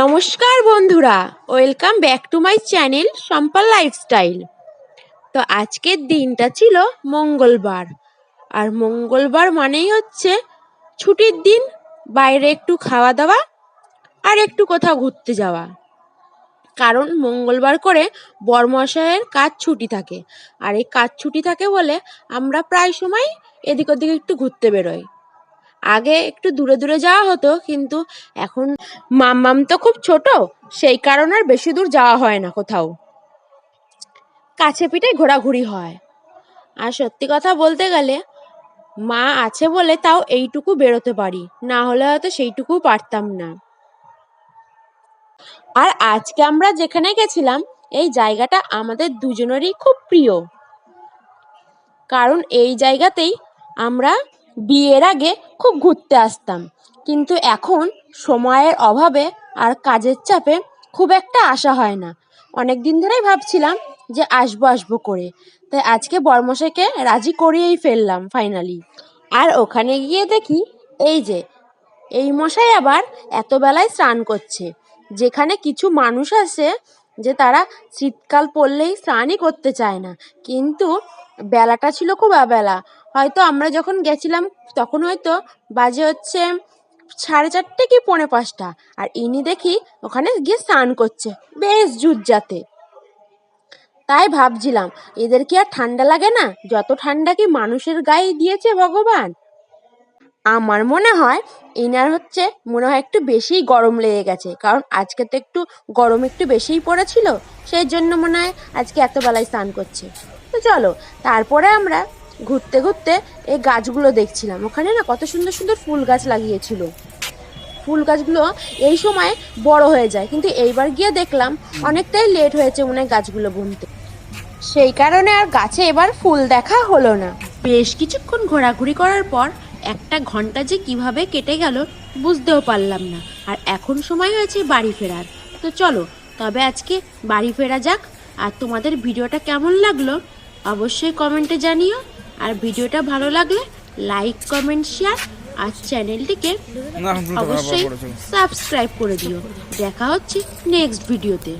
নমস্কার বন্ধুরা, welcome back to my channel Sampal lifestyle. তো আজকের দিনটা ছিল মঙ্গলবার, আর মঙ্গলবার মানেই হচ্ছে ছুটির দিন, বাইরে একটু খাওয়া দাওয়া আর একটু কোথাও ঘুরতে যাওয়া। কারণ মঙ্গলবার করে বরমশাইয়ের কাজ ছুটি থাকে, আর এই কাজ ছুটি থাকে বলে আমরা প্রায় সময় এদিক ওদিক একটু ঘুরতে বেরোই। আগে একটু দূরে দূরে যাওয়া হতো, কিন্তু এখন মাম্মাম তো খুব ছোট, সেই কারণে আর বেশি দূর যাওয়া হয় না কোথাও। কাছে পিঠে ঘোরাঘুরি হয়। আর সত্যি কথা বলতে গেলে, মা আছে বলে তাও এইটুকু বেরোতে পারি, না হলে হয়তো সেইটুকু পারতাম না। আর আজকে আমরা যেখানে গেছিলাম, এই জায়গাটা আমাদের দুজনেরই খুব প্রিয়। কারণ এই জায়গাতেই আমরা বিয়ের আগে খুব ঘুরতে আসতাম। কিন্তু এখন সময়ের অভাবে আর কাজের চাপে খুব একটা আসা হয় না। অনেক দিন ধরেই ভাবছিলাম যে আসব আসব করে। তাই আজকে বর্মশাইকে রাজি করিয়েই ফেললাম ফাইনালি আর ওখানে গিয়ে দেখি এই যে, এই মশাই আবার এত বেলায় স্নান করছে। যেখানে কিছু মানুষ আছে যে তারা শীতকাল পড়লেই স্নানই করতে চায় না। কিন্তু বেলাটা ছিল খুব আবেলা। হয়তো আমরা যখন গেছিলাম, তখন হয়তো বাজে হচ্ছে সাড়ে চারটে কি পৌনে পাঁচটা। আর ইনি দেখি ওখানে গিয়ে স্নান করছে, বেশ জুজ্জাতে তাই ভাবছিলাম, এদের কি আর ঠান্ডা লাগে না? যত ঠান্ডা কি মানুষের গায়ে দিয়েছে ভগবান? আমার মনে হয় এনার হচ্ছে মনে হয় একটু বেশিই গরম লেগে গেছে, কারণ আজকে তো একটু গরম একটু বেশিই পড়েছিল, সেই জন্য মনে হয় আজকে এত বেলায় স্নান করছে। তো চলো, তারপরে আমরা ঘুরতে ঘুরতে এই গাছগুলো দেখছিলাম। ওখানে না কত সুন্দর সুন্দর ফুল গাছ লাগিয়েছিল। ফুল গাছগুলো এই সময় বড় হয়ে যায়, কিন্তু এইবার গিয়ে দেখলাম অনেকটাই লেট হয়েছে মনে গাছগুলো বুনতে। সেই কারণে আর গাছে এবার ফুল দেখা হলো না। বেশ কিছুক্ষণ ঘোরাঘুরি করার পর একটা ঘণ্টা যে কীভাবে কেটে গেল বুঝতেও পারলাম না। আর এখন সময় হয়েছে বাড়ি ফেরার। তো চলো, তবে আজকে বাড়ি ফেরা যাক। আর তোমাদের ভিডিওটা কেমন লাগল অবশ্যই কমেন্টে জানিও। আর ভিডিওটা ভালো লাগলে লাইক কমেন্ট শেয়ার আর চ্যানেলটিকে অবশ্যই সাবস্ক্রাইব করে দিও। দেখা হচ্ছে নেক্সট ভিডিওতে।